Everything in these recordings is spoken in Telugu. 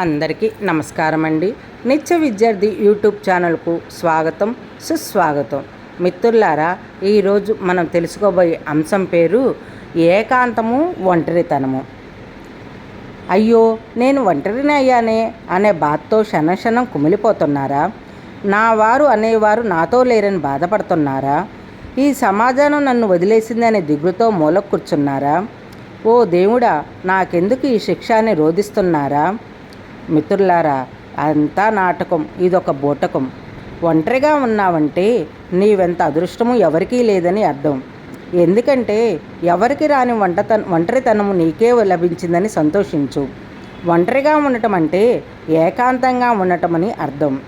అందరికీ నమస్కారం అండి నిత్య విద్యార్థి యూట్యూబ్ ఛానల్కు స్వాగతం సుస్వాగతం. మిత్రులారా ఈరోజు మనం తెలుసుకోబోయే అంశం పేరు ఏకాంతము ఒంటరితనము. అయ్యో నేను ఒంటరిని అయ్యానే అనే బాధతో క్షణక్షణం కుమిలిపోతున్నారా? నా వారు అనేవారు నాతో లేరని బాధపడుతున్నారా? ఈ సమాజం నన్ను వదిలేసిందనే దిగులుతో మూల కూర్చున్నారా ఓ దేవుడా నాకెందుకు ఈ శిక్ష అని రోధిస్తున్నారా? మిత్రులారా అంతా నాటకం ఇదొక బూటకం. ఒంటరిగా ఉన్నావంటే నీవెంత అదృష్టము ఎవరికీ లేదని అర్థం. ఎందుకంటే ఎవరికి రాని వంటతన ఒంటరితనము నీకే లభించిందని సంతోషించు. ఒంటరిగా ఉండటం అంటే ఏకాంతంగా ఉండటమని అర్థం.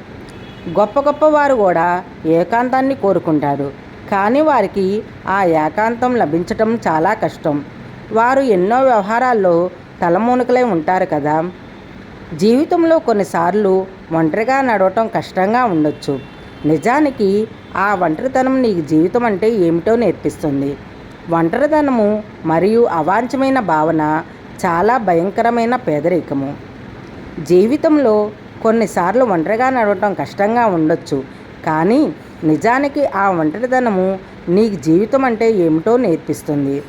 గొప్ప గొప్ప వారు కూడా ఏకాంతాన్ని కోరుకుంటారు. కానీ వారికి ఆ ఏకాంతం లభించటం చాలా కష్టం. వారు ఎన్నో వ్యవహారాల్లో తలమూనుకలై ఉంటారు కదా. జీవితంలో కొన్నిసార్లు ఒంటరిగా నడవటం కష్టంగా ఉండొచ్చు. నిజానికి ఆ ఒంటరితనం నీకు జీవితం అంటే ఏమిటో నేర్పిస్తుంది. ఒంటరితనము మరియు అవాంఛమైన భావన చాలా భయంకరమైన పేదరికము. జీవితంలో కొన్నిసార్లు ఒంటరిగా నడవటం కష్టంగా ఉండొచ్చు. కానీ నిజానికి ఆ ఒంటరితనము నీకు జీవితం అంటే ఏమిటో నేర్పిస్తుంది.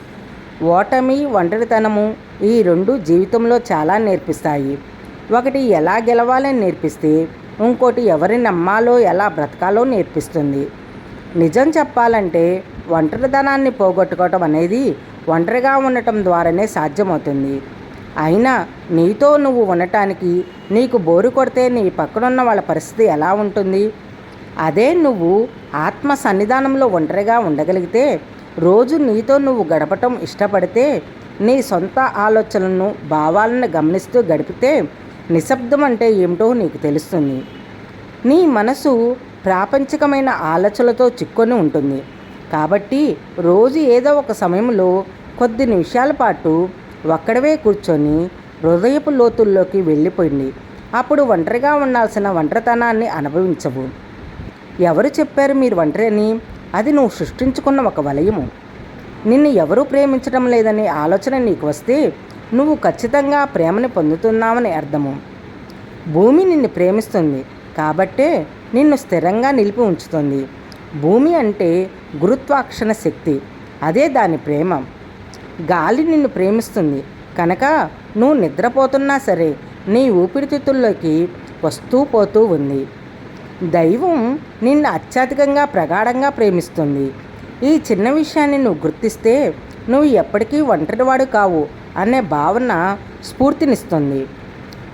ఓటమి ఒంటరితనము ఈ రెండు జీవితంలో చాలా నేర్పిస్తాయి. ఒకటి ఎలా గెలవాలని నేర్పిస్తే ఇంకోటి ఎవరిని నమ్మాలో ఎలా బ్రతకాలో నేర్పిస్తుంది. నిజం చెప్పాలంటే ఒంటరితనాన్ని పోగొట్టుకోవటం అనేది ఒంటరిగా ఉండటం ద్వారానే సాధ్యమవుతుంది. అయినా నీతో నువ్వు ఉండటానికి నీకు బోరు కొడితే నీ పక్కనున్న వాళ్ళ పరిస్థితి ఎలా ఉంటుంది? అదే నువ్వు ఆత్మ సన్నిధానంలో ఒంటరిగా ఉండగలిగితే రోజు నీతో నువ్వు గడపటం ఇష్టపడితే నీ సొంత ఆలోచనలను భావాలను గమనిస్తూ గడిపితే నిశ్శబ్దం అంటే ఏమిటో నీకు తెలుస్తుంది. నీ మనసు ప్రాపంచికమైన ఆలోచనలతో చిక్కొని ఉంటుంది. కాబట్టి రోజు ఏదో ఒక సమయంలో కొద్ది నిమిషాల పాటు ఒక్కడవే కూర్చొని హృదయపు లోతుల్లోకి వెళ్ళిపోయింది. అప్పుడు ఒంటరిగా ఉండాల్సిన ఒంటరితనాన్ని అనుభవించవు. ఎవరు చెప్పారు మీరు ఒంటరి అని అది నువ్వు సృష్టించుకున్న ఒక వలయము. నిన్ను ఎవరూ ప్రేమించడం లేదనే ఆలోచన నీకు వస్తే నువ్వు ఖచ్చితంగా ప్రేమని పొందుతున్నావని అర్థము. భూమి నిన్ను ప్రేమిస్తుంది కాబట్టే నిన్ను స్థిరంగా నిలిపి ఉంచుతుంది. భూమి అంటే గురుత్వాక్షణ శక్తి అదే దాని ప్రేమ. గాలి నిన్ను ప్రేమిస్తుంది కనుక నువ్వు నిద్రపోతున్నా సరే నీ ఊపిరితిత్తుల్లోకి వస్తూ పోతూ ఉంది. దైవం నిన్ను అత్యధికంగా ప్రగాఢంగా ప్రేమిస్తుంది. ఈ చిన్న విషయాన్ని నువ్వు గుర్తిస్తే నువ్వు ఎప్పటికీ ఒంటరివాడు కావు అనే భావన స్ఫూర్తినిస్తుంది.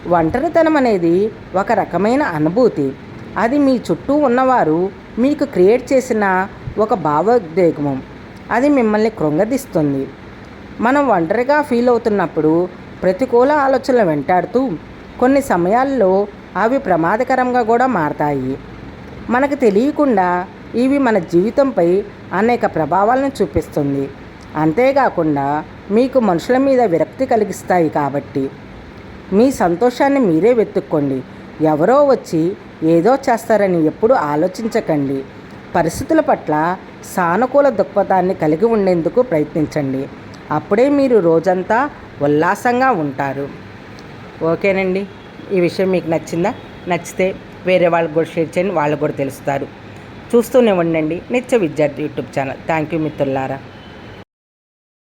ఒంటరితనం అనేది ఒక రకమైన అనుభూతి. అది మీ చుట్టూ ఉన్నవారు మీకు క్రియేట్ చేసిన ఒక భావోద్వేగం అది మిమ్మల్ని కృంగదీస్తుంది. మనం ఒంటరిగా ఫీల్ అవుతున్నప్పుడు ప్రతికూల ఆలోచనలు వెంటాడుతూ కొన్ని సమయాల్లో అవి ప్రమాదకరంగా కూడా మారతాయి. మనకు తెలియకుండా ఇవి మన జీవితంపై అనేక ప్రభావాలను చూపిస్తుంది. అంతేకాకుండా మీకు మనుషుల మీద విరక్తి కలిగిస్తాయి కాబట్టి మీ సంతోషాన్ని మీరే వెతుక్కోండి. ఎవరో వచ్చి ఏదో చేస్తారని ఎప్పుడూ ఆలోచించకండి. పరిస్థితుల పట్ల సానుకూల దృక్పథాన్ని కలిగి ఉండేందుకు ప్రయత్నించండి. అప్పుడే మీరు రోజంతా ఉల్లాసంగా ఉంటారు. ఓకేనండి. ఈ విషయం మీకు నచ్చిందా? నచ్చితే వేరే వాళ్ళకు కూడా షేర్ చేయండి. వాళ్ళకు కూడా తెలుస్తారు. చూస్తూనే ఉండండి. నిత్య విద్యార్థి యూట్యూబ్ ఛానల్. థ్యాంక్ యూ మిత్రులారా.